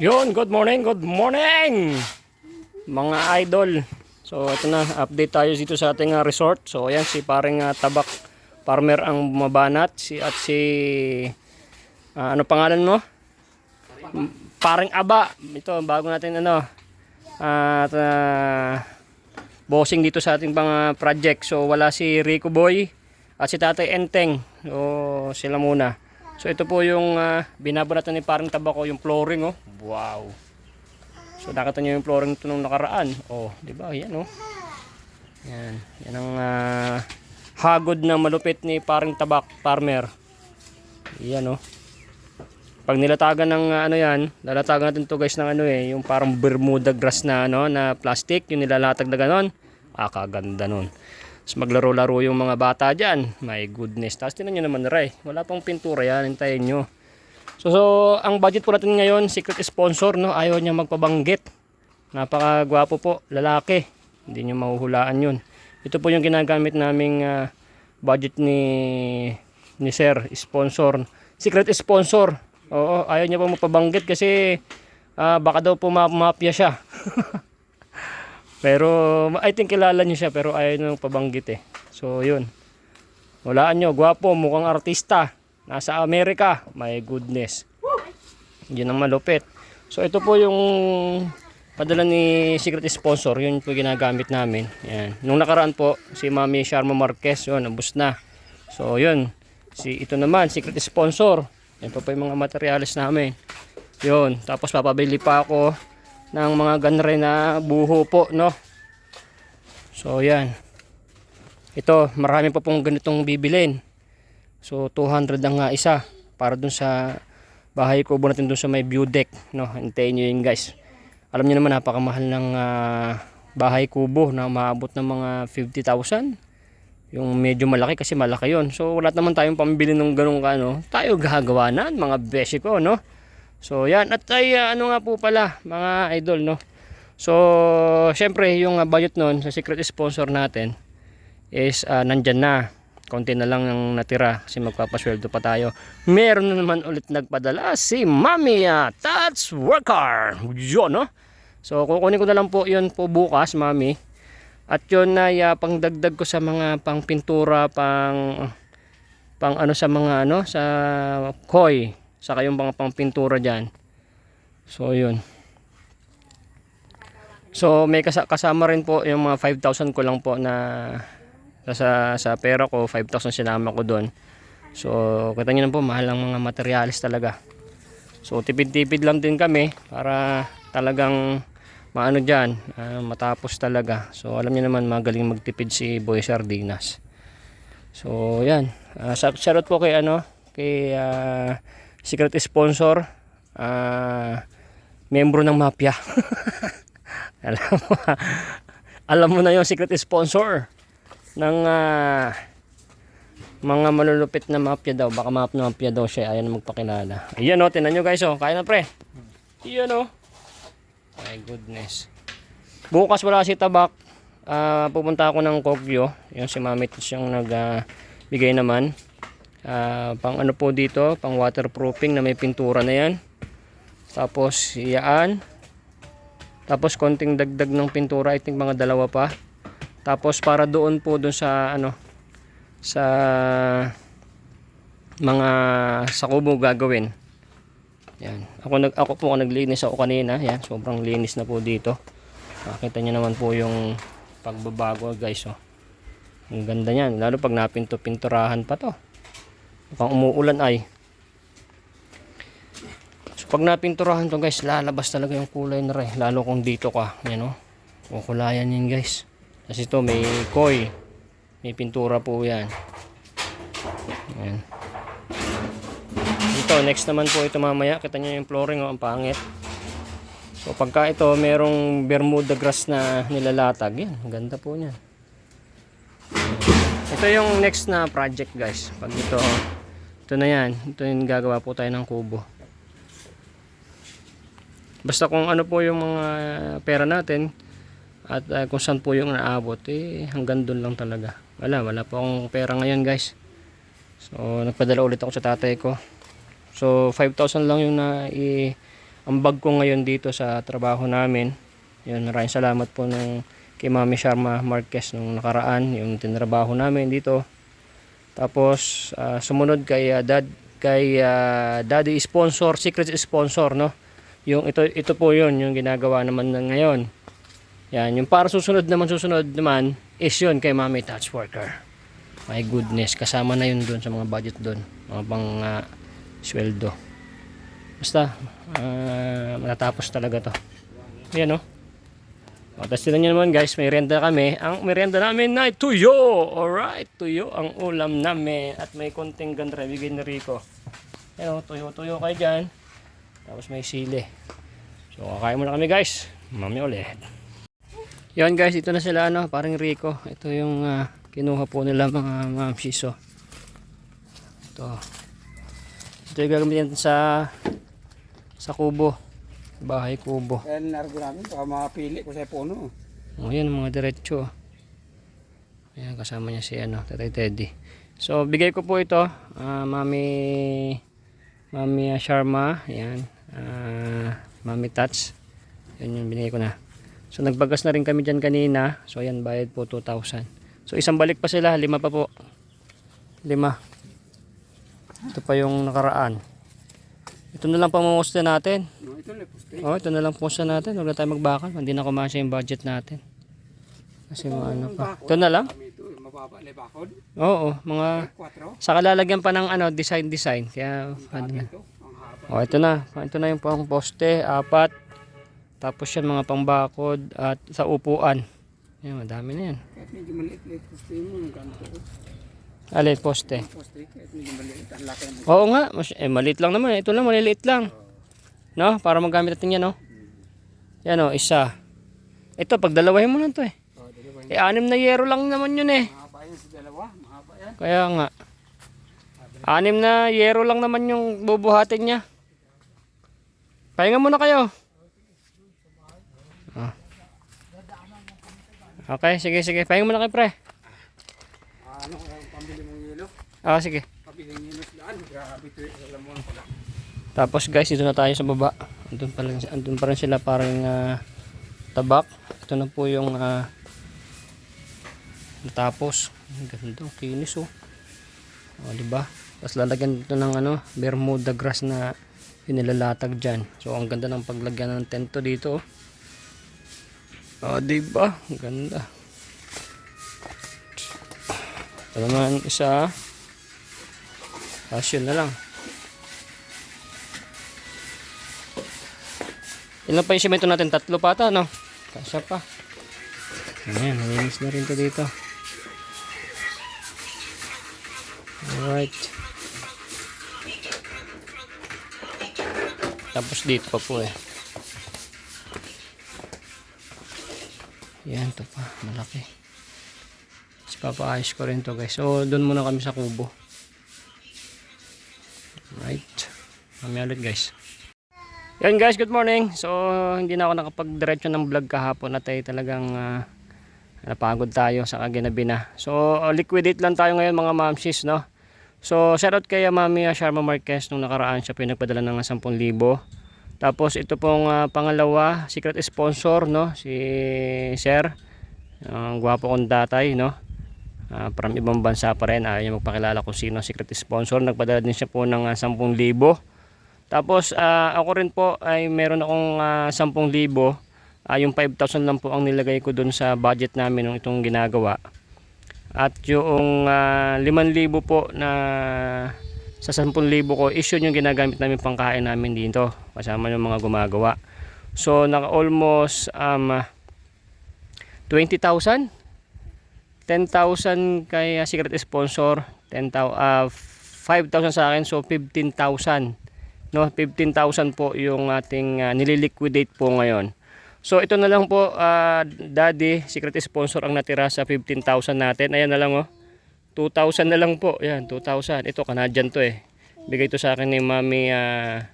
Yun, good morning, good morning! Mga idol. So, ito na, update tayo dito sa ating ah, resort. So, ayan, si paring ah, Tabak Farmer ang bumabanat. Si, at si, ah, ano pangalan mo? Paring Aba. Ito, bago natin ano, at ah, bossing dito sa ating mga project. So, wala si Rico Boy at si Tatay Enteng. So, sila muna. So, ito po yung uh, binabanatan ni Paring Tabako, yung flooring, oh. Wow. So, nakita niyo yung flooring ito nung nakaraan. Oh, di ba? Yan, oh. Yan. Yan ang ah, hagod na malupit ni Paring Tabak Farmer. Yan, oh. Pag nilatagan ng ah, ano yan, lalatagan natin to guys ng ano eh, yung parang Bermuda grass na ano, na plastic, yung nilalatag na ganon. Ah, kaganda nun. Tapos maglaro-laro yung mga bata dyan. My goodness. Tapos tinan nyo naman Ray. Wala pang pintura yan. Hintayin nyo. So, so, ang budget po natin ngayon, secret sponsor, no? Ayaw niya magpabanggit. Napakagwapo po, lalaki. Hindi nyo mahuhulaan yun. Ito po yung ginagamit naming ah, budget ni ni Sir, sponsor. Secret sponsor. Oo, ayaw niya po magpabanggit kasi ah, baka daw po ma- siya. Pero I think kilala niyo siya pero ayaw nyo pabanggit eh. So yun. Walaan nyo, gwapo, mukhang artista. Nasa Amerika. My goodness. Yun ang malupit. So ito po yung padala ni secret sponsor. Yun po ginagamit namin. Yan. Nung nakaraan po, si Mami Sharma Marquez, yun, nabus na. So yun. Si, ito naman, secret sponsor. Yan po po yung mga materials namin. Yun. Tapos papabili pa ako ng mga ganre na buho po, no? So, yan. Ito, marami pa pong ganitong bibilin. So, 200 ang nga isa para dun sa bahay ko natin dun sa may view deck, no? Hintayin nyo yun, guys. Alam niyo naman, napakamahal ng ah, bahay kubo na maabot ng mga 50,000. Yung medyo malaki kasi malaki yon So, wala naman tayong pambili ng ganung ano. Tayo gagawa na, mga beshi no? So yan at ay uh, ano nga po pala mga idol no. So syempre yung uh, budget noon sa secret sponsor natin is uh, nandyan na. Konti na lang ang natira kasi magpapasweldo pa tayo. Meron na naman ulit nagpadala si Mami uh, Tats Worker. Yun no. So kukunin ko na lang po yun po bukas Mami. At yun ay uh, pangdagdag ko sa mga pang pintura, pang pang ano sa mga ano sa koi saka yung mga pang pintura dyan. So yun. So may kasa- kasama rin po yung mga 5,000 ko lang po na sa, sa pera ko. 5,000 sinama ko doon so kita nyo na po mahal ang mga materialis talaga. So tipid-tipid lang din kami para talagang maano dyan ah, matapos talaga. So alam niyo naman magaling magtipid si Boy Sardinas. So yan. Uh, shoutout po kay ano kay ah, secret sponsor ah membro ng mafia. Alam mo alam mo na yung secret sponsor ng ah, mga malulupit na mafia daw. Baka map na mafia daw siya ayaw na magpakilala. Ayan o tinan nyo guys o kaya na pre. Ayan o my goodness. Bukas wala si tabak. Ah, pupunta ako ng Kogyo. Yung si mami siyang nag ah, bigay naman Ah, pang ano po dito, pang waterproofing na may pintura na yan. Tapos iyaan. Tapos konting dagdag ng pintura, I think mga dalawa pa. Tapos para doon po doon sa ano sa mga sa kubo gagawin. Yan. Ako nag ako po ang naglinis ako kanina. Yan, sobrang linis na po dito. Makita niyo naman po yung pagbabago guys, oh. Ang ganda niyan, lalo pag napinto-pinturahan pa to. Mukhang umuulan ay. So pag napinturahan to guys, lalabas talaga yung kulay na rin. Lalo kung dito ka. Yan o. Kukulayan yan guys. Kasi ito may koi. May pintura po yan. Yan. Ito, next naman po ito mamaya. Kita nyo yung flooring o, ang pangit. So pagka ito merong Bermuda grass na nilalatag. Yan, ganda po niyan. Ito yung next na project guys. Pag ito, ito na yan. Ito yung gagawa po tayo ng kubo. Basta kung ano po yung mga pera natin at uh, kung saan po yung naabot, eh hanggang doon lang talaga. Wala, wala po akong pera ngayon guys. So, nagpadala ulit ako sa tatay ko. So, 5,000 lang yung na i ambag ko ngayon dito sa trabaho namin. Yun, maraming salamat po nung kay Mami Sharma Marquez nung nakaraan, yung tinrabaho namin dito. Tapos ah, sumunod kay ah, dad kay ah, Daddy sponsor, secret sponsor no. Yung ito ito po 'yon, yung ginagawa naman ng ngayon. Yan, yung para susunod naman susunod naman is yun kay Mami Touch Worker. My goodness, kasama na yun doon sa mga budget doon, mga pang ah, sweldo. Basta ah, matatapos talaga 'to. Yan no. Tapos tinan nyo naman guys, may renta kami. Ang merienda namin ay tuyo. Alright, tuyo ang ulam namin. At may konting gandra, bigay ni Rico. Yan o, tuyo-tuyo kayo dyan. Tapos may sili. So, kakain muna kami guys. Mami ulit. Yan guys, ito na sila ano, parang Rico. Ito yung ah, kinuha po nila mga mga shiso. Ito. Ito yung gagamitin sa sa kubo. Bahay kubo. Kaya nargo namin, baka mapili ko sa puno. O yan mga diretso. Ayan kasama niya si ano, Tatay Teddy. So bigay ko po ito, ah, Mami Mami ah, Sharma, ayan. ah, Mami Tats. Yan yung binigay ko na. So nagbagas na rin kami diyan kanina. So ayan bayad po 2,000. So isang balik pa sila, lima pa po. Lima. Ito pa yung nakaraan. Ito na lang pamungusta natin. No, ito lang, puste. Oh, ito na lang po sa natin. Huwag na tayo magbakal. Hindi na kumasya yung budget natin. Kasi mga ano pa. Ito na lang? Ito, eh, mababa na bakod. Oo, mga... 4. Saka lalagyan pa ng ano, design design. Kaya ano na. Ito. Oh, ito na. Ito na yung pang poste, apat. Tapos yan mga pangbakod at sa upuan. Yan, madami na yan. Kahit medyo maliit-liit puste mo, ang ganito. Alin, poste. Kahit medyo maliit, ang laki ng Oo nga, mas, eh, maliit lang naman. Ito lang, maliliit lang. No? Para magamit natin yan, no? Yan, oh, isa. Ito, pag dalawahin mo lang to eh. Oh, dalawa. Eh, anim na yero lang naman yun eh. Mahaba yan sa dalawa, mahaba yan. Kaya nga. Anim na yero lang naman yung bubuhatin niya. Pahinga muna kayo. Ah. Okay, sige, sige. Pahinga muna kayo, pre. Ano, Ah, sige. Mo pala. Tapos guys, dito na tayo sa baba. Andun pa, lang, andun pa rin sila parang ah, tabak. Ito na po yung ah, natapos. Ganda, kinis oh. O, di ba? Tapos lalagyan dito ng ano, Bermuda grass na inilalatag dyan. So, ang ganda ng paglagyan ng tento dito. Oh, O, di ba? Ganda. Ito naman isa. Tapos yun na lang. Ilan pa yung simento natin? Tatlo pa ata, no? Kasya pa. Ayan, nalinis na rin to dito. Alright. Tapos dito pa po eh. Yan, to pa. Malaki. Tapos papaayos ko rin to guys. So, doon muna kami sa kubo. Right. Mamaya ulit guys. Yan guys, good morning. So, hindi na ako nakapag-diretso ng vlog kahapon at ay talagang ah, napagod tayo sa kaginabi na. So, uh, liquidate lang tayo ngayon mga mamsis, no? So, shoutout kay uh, Mami uh, Sharma Marquez nung nakaraan siya pinagpadala ng 10,000. Tapos ito pong ah, pangalawa, secret sponsor, no? Si Sir. Ang gwapo kong datay, no? Ah, from ibang bansa pa rin. Ayaw niya magpakilala kung sino secret sponsor. Nagpadala din siya po ng ah, 10,000. Tapos ah, ako rin po ay meron akong ah, 10,000. Ah, yung 5,000 lang po ang nilagay ko dun sa budget namin nung itong ginagawa. At yung ah, 5,000 po na sa 10,000 ko is yun yung ginagamit namin pangkain namin dito. Kasama yung mga gumagawa. So naka almost um, ah, 20,000 10,000 kay ah, secret sponsor, 10,000 ah 5,000 sa akin so 15,000. No, 15,000 po yung ating ah, nililiquidate po ngayon. So ito na lang po ah, daddy, secret sponsor ang natira sa 15,000 natin. Ayan na lang oh. 2,000 na lang po. Ayan, 2,000. Ito Canadian to eh. Bigay to sa akin ni Mami ah,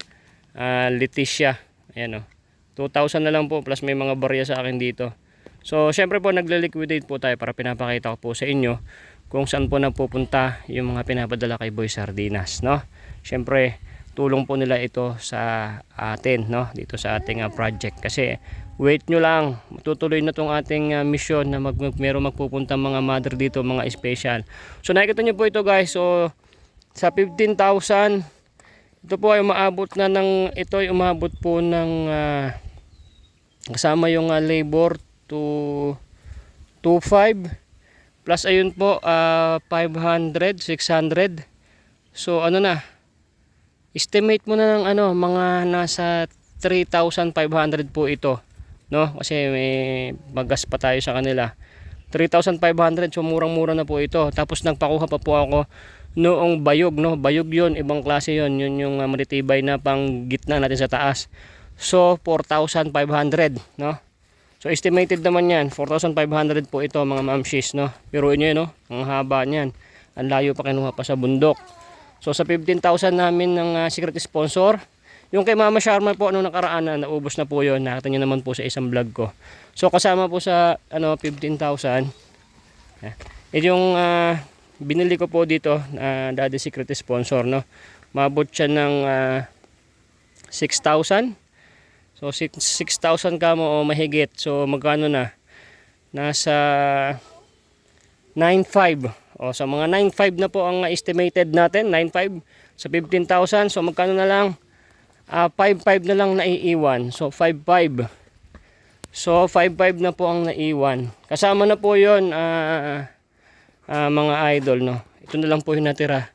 ah, Leticia. Ayan oh. 2,000 na lang po plus may mga barya sa akin dito. So, syempre po nagle-liquidate po tayo para pinapakita ko po sa inyo kung saan po napupunta yung mga pinapadala kay Boy Sardinas, no? Syempre, tulong po nila ito sa atin, no? Dito sa ating ah, project. Kasi wait nyo lang, tutuloy na tong ating ah, mission na mag, meron magpupunta mga mother dito, mga special. So nakikita nyo po ito guys, so sa 15,000 ito po ay umaabot na ng ito ay umabot po ng ah, kasama yung ah, labor to 25 plus ayun po ah, 500 600 so ano na estimate mo na ng ano mga nasa 3,500 po ito no? Kasi may magas pa tayo sa kanila. 3,500 so murang-mura na po ito. Tapos nagpakuha pa po ako noong bayog no? Bayog yon ibang klase yon yun yung uh, matitibay na pang gitna natin sa taas. So 4,500 no? So estimated naman yan 4,500 po ito mga mamshis no? Pero inyo no? Ang haba niyan. Ang layo pa kinuha pa sa bundok so sa 15,000 namin ng uh, secret sponsor yung kay Mama Sharma po nung nakaraan na naubos na po yun nakita nyo naman po sa isang vlog ko so kasama po sa ano 15,000 eh, yung ah, binili ko po dito na Daddy Secret sponsor no. Mabot siya ng ah, 6,000. So 6 6,000 ka mo o mahigit. So magkano na? Nasa 9,500. O sa mga 9,500 na po ang estimated natin, 9,500 sa 15,000. So magkano na lang? Ah 5,500 na lang naiiwan. So 5,500. So 5,500 na po ang naiwan. Kasama na po 'yon ah ah, mga idol no. Ito na lang po yung natira.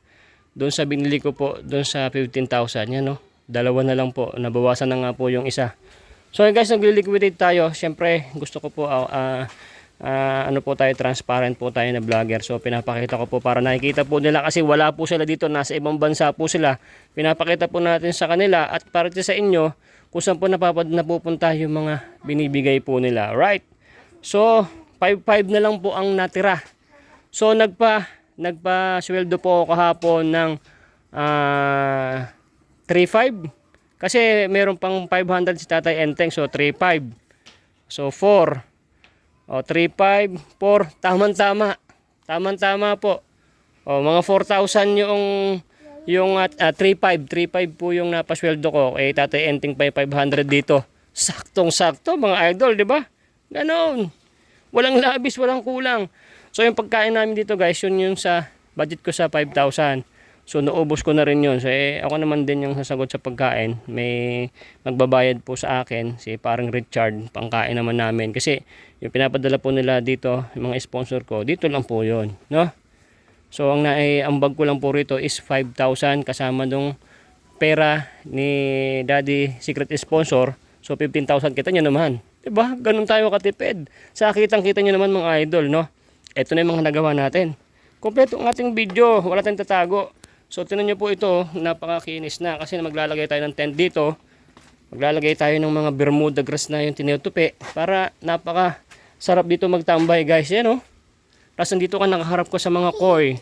Doon sa binili ko po, doon sa 15,000 yan no. Dalawa na lang po, nabawasan na nga po yung isa. So guys, nagli-liquidate tayo. Siyempre, gusto ko po ah, ah, ah, ano po tayo, transparent po tayo na vlogger. So pinapakita ko po para nakikita po nila kasi wala po sila dito, nasa ibang bansa po sila. Pinapakita po natin sa kanila at para sa inyo kung saan po napapad napupunta yung mga binibigay po nila. Right? So, 5-5 na lang po ang natira. So nagpa nagpa sweldo po ako kahapon ng ah 3.5 kasi meron pang 500 si Tatay Enteng so 3.5 so 4 o 3.5 4 tamang-tama. Tamang-tama po. O mga 4,000 yung yung at 3.5 3.5 po yung napasweldo ko. Eh Tatay Enteng pa yung 500 dito. Saktong-sakto mga idol di ba? Ganon. Walang labis walang kulang. So yung pagkain namin dito guys, yun yung sa budget ko sa 5,000. So naubos ko na rin yun. So eh, ako naman din yung sasagot sa pagkain. May magbabayad po sa akin, si parang Richard, pangkain naman namin. Kasi yung pinapadala po nila dito, yung mga sponsor ko, dito lang po yun. No? So ang naiambag ko lang po rito is 5,000 kasama nung pera ni Daddy Secret Sponsor. So 15,000 kita nyo naman. 'Di ba? Ganun tayo katipid. Sa kitang kita nyo naman mga idol, no? Ito na yung mga nagawa natin. Kompleto ang ating video, wala tayong tatago. So tinan nyo po ito, napakakinis na kasi maglalagay tayo ng tent dito. Maglalagay tayo ng mga Bermuda grass na yung tinutupi para napaka sarap dito magtambay guys. Yan oh. Tapos nandito ka nakaharap ko sa mga koi.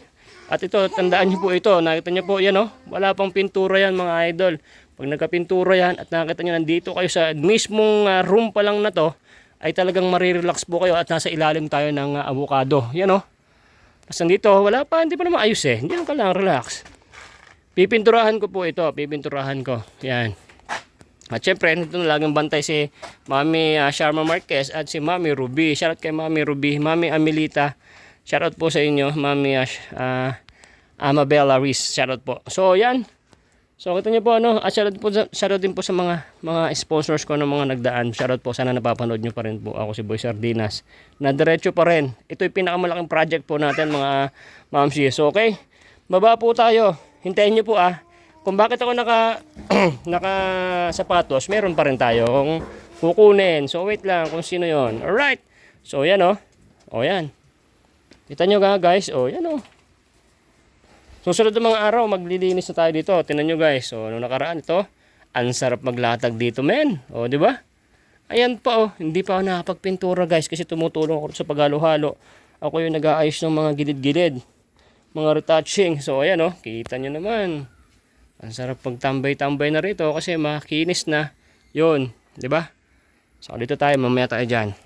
At ito, tandaan nyo po ito. Nakita nyo po yan oh. Wala pang pintura yan mga idol. Pag nagka-pintura yan at nakita nyo nandito kayo sa mismong ah, room pa lang na to, ay talagang marirelax po kayo at nasa ilalim tayo ng uh, avocado. Yan o. Oh. Tapos nandito, wala pa, hindi pa naman ayos eh. Hindi lang ka lang, relax. Pipinturahan ko po ito, pipinturahan ko. Yan. At syempre, nito na laging bantay si Mami uh, Sharma Marquez at si Mami Ruby. Shoutout kay Mami Ruby, Mami Amelita. Shoutout po sa inyo, Mami uh, Amabella Ruiz. Shoutout po. So, yan. So kita niyo po ano, at shoutout po shoutout din po sa mga mga sponsors ko ng mga nagdaan. Shoutout po sana napapanood niyo pa rin po ako si Boy Sardinas. Na diretso pa rin. Ito yung pinakamalaking project po natin mga mamsi. So okay. Baba po tayo. Hintayin niyo po ah. Kung bakit ako naka naka sapatos, meron pa rin tayo kung kukunin. So wait lang kung sino 'yon. All right. So yan oh. Oh yan. Kita niyo ga guys. Oh yan oh. Susunod ng mga araw, maglilinis na tayo dito. Tingnan nyo guys. So, nung nakaraan ito, ang sarap maglatag dito, men. O, di ba? Ayan pa, oh. Hindi pa ako nakapagpintura, guys, kasi tumutulong ako sa paghalo-halo. Ako yung nag-aayos ng mga gilid-gilid. Mga retouching. So, ayan, oh. Kita nyo naman. Ang sarap pagtambay-tambay na rito kasi makinis na. Yun, di ba? So, dito tayo. Mamaya tayo dyan.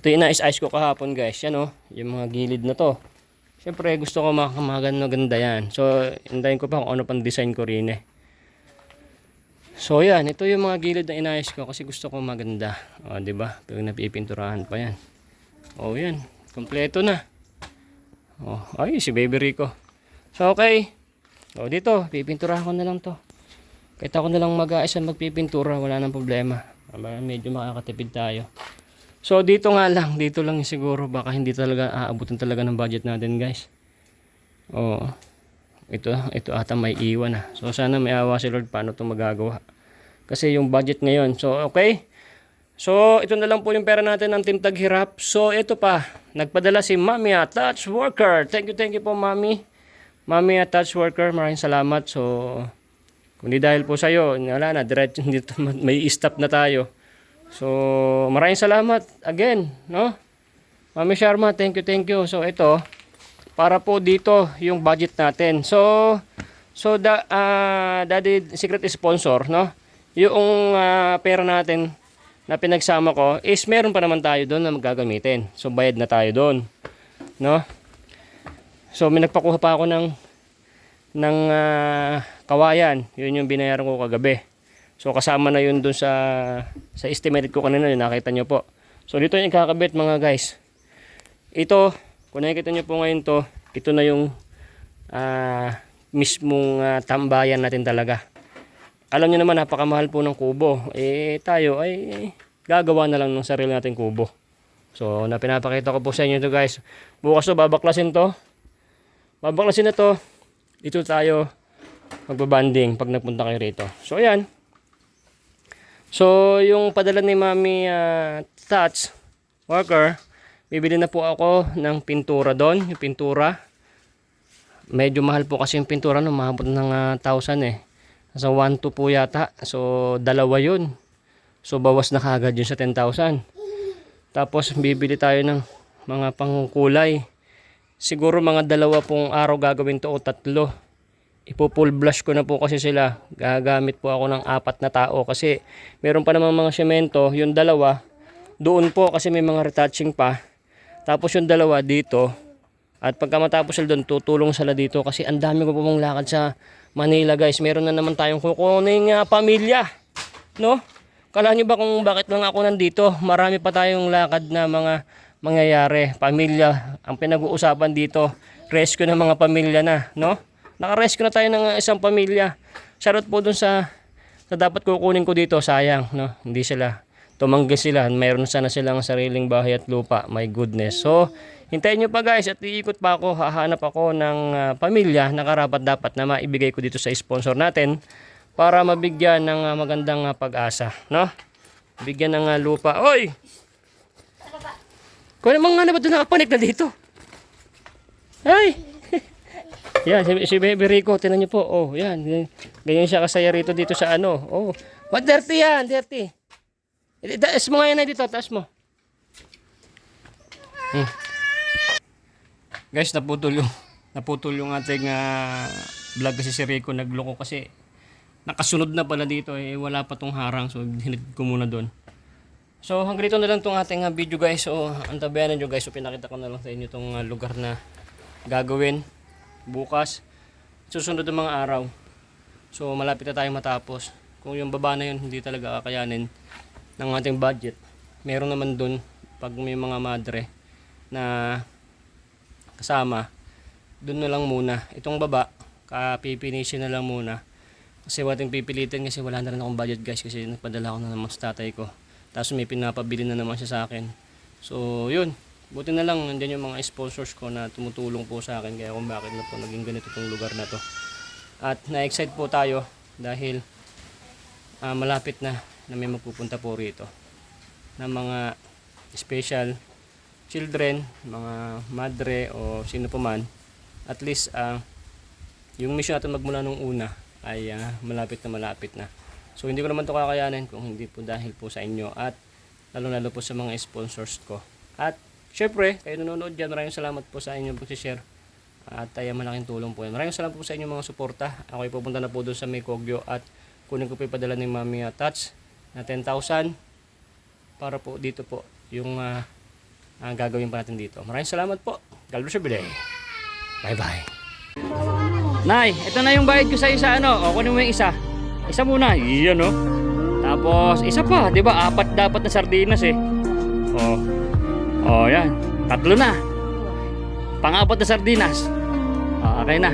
Ito yung nais-ice ko kahapon, guys. Yan, oh. Yung mga gilid na to. Siyempre, gusto ko mga maganda ganda yan. So, hintayin ko pa kung ano pang design ko rin eh. So, yan. Ito yung mga gilid na inayos ko kasi gusto ko maganda. O, di ba? Pero napipinturahan pa yan. O, yan. Kompleto na. O, ay, si Baby Rico. So, okay. O, dito. Pipinturahan ko na lang to. Kahit ako na lang mag-aisa magpipintura, wala nang problema. Medyo makakatipid tayo. So dito nga lang, dito lang siguro baka hindi talaga aabutin talaga ng budget natin, guys. Oo. Ito, ito ata may iwan na. So sana may awa si Lord paano 'to magagawa. Kasi yung budget ngayon. So okay. So ito na lang po yung pera natin ng Team Taghirap. So ito pa, nagpadala si Mami at Touch Worker. Thank you, thank you po Mami. Mami at Touch Worker, maraming salamat. So kundi dahil po sa iyo, wala na, diretso dito may stop na tayo. So, maraming salamat again, no? Mami Sharma, thank you, thank you. So, ito, para po dito yung budget natin. So, so da, ah, Daddy Secret Sponsor, no? Yung ah, pera natin na pinagsama ko is meron pa naman tayo doon na magagamitin. So, bayad na tayo doon, no? So, may nagpakuha pa ako ng ng ah, kawayan. Yun yung binayaran ko kagabi. So kasama na yun dun sa sa estimate ko kanina, nakita nyo po. So dito yung kakabit mga guys. Ito, kung nakikita nyo po ngayon to, ito na yung ah, mismong ah, tambayan natin talaga. Alam nyo naman napakamahal po ng kubo. Eh tayo ay gagawa na lang ng sarili nating kubo. So na pinapakita ko po sa inyo to guys. Bukas to babaklasin to. Babaklasin na to. Dito tayo magbabanding pag nagpunta kayo rito. So ayan. So yung padala ni Mami ah, Tats worker, bibili na po ako ng pintura doon, yung pintura. Medyo mahal po kasi yung pintura no, mahabot ng ah, 1,000 eh. Sa 1 2 po yata. So dalawa yun. So bawas na kagad yun sa 10,000. Tapos bibili tayo ng mga pangkulay. Siguro mga dalawa pong araw gagawin to o tatlo. Ipo-full blush ko na po kasi sila. Gagamit po ako ng apat na tao kasi meron pa namang mga semento. Yung dalawa, doon po kasi may mga retouching pa. Tapos yung dalawa dito. At pagka matapos sila doon, tutulong sila dito kasi ang dami ko po mong lakad sa Manila guys. Meron na naman tayong kukuning uh, pamilya. No? Kala nyo ba kung bakit lang ako nandito? Marami pa tayong lakad na mga mangyayari. Pamilya. Ang pinag-uusapan dito, rescue ng mga pamilya na. No? Naka-rescue na tayo ng uh, isang pamilya. Shoutout po dun sa, sa dapat kukunin ko dito. Sayang. No? Hindi sila. Tumanggi sila. Mayroon sana silang sariling bahay at lupa. My goodness. So, hintayin nyo pa guys at iikot pa ako. Hahanap ako ng uh, pamilya na karapat dapat na maibigay ko dito sa sponsor natin para mabigyan ng uh, magandang uh, pag-asa, no? Bigyan ng uh, lupa. Oy! Kung naman nga na ba doon nakapanik na dito? Ay! yan, si, si Baby Rico, tinan niyo po. Oh, yan. Ganyan siya kasaya rito dito sa ano. Oh, what dirty yan? Dirty. Eh, Taas mo nga yan dito, taas mo. Hmm. Guys, naputol yung naputol yung ating ah, vlog kasi si Rico nagloko kasi nakasunod na pala dito eh wala pa tong harang so hinid ko muna doon. So hanggang dito na lang tong ating ah, video guys. So antabayanan nyo guys. So pinakita ko na lang sa inyo tong ah, lugar na gagawin bukas. Susunod ng mga araw. So malapit na tayo matapos. Kung yung baba na yun hindi talaga kakayanin ng ating budget. Meron naman dun pag may mga madre na kasama doon na lang muna. Itong baba, kapipinisin na lang muna. Kasi wating pipilitin kasi wala na rin akong budget guys kasi nagpadala ko na naman sa tatay ko. Tapos may pinapabili na naman siya sa akin. So yun, buti na lang nandiyan yung mga sponsors ko na tumutulong po sa akin kaya kung bakit na po naging ganito tong lugar na to. At na-excite po tayo dahil ah, malapit na na may magpupunta po rito ng mga special children, mga madre o sino pa man at least ah, yung mission natin magmula nung una ay ah, malapit na malapit na. So hindi ko naman to kakayanin kung hindi po dahil po sa inyo at lalo lalo po sa mga sponsors ko. At syempre, kayo nanonood dyan, maraming salamat po sa inyong pag-share. At ay malaking tulong po. Maraming salamat po sa inyong mga suporta. Ako ay pupunta na po doon sa May at kunin ko po yung padala ni Mami Touch na 10,000 para po dito po yung ah, ah, gagawin pa natin dito. Maraming salamat po. God bless Bilay. Bye-bye. Nay, ito na yung bayad ko sa isa ano. O, kunin mo yung isa. Isa muna. Iyan oh. Tapos, isa pa. ba Apat dapat na sardinas eh. Oh. Oh, yan. Tatlo na. Pang-apat na sardinas. Oh, okay na.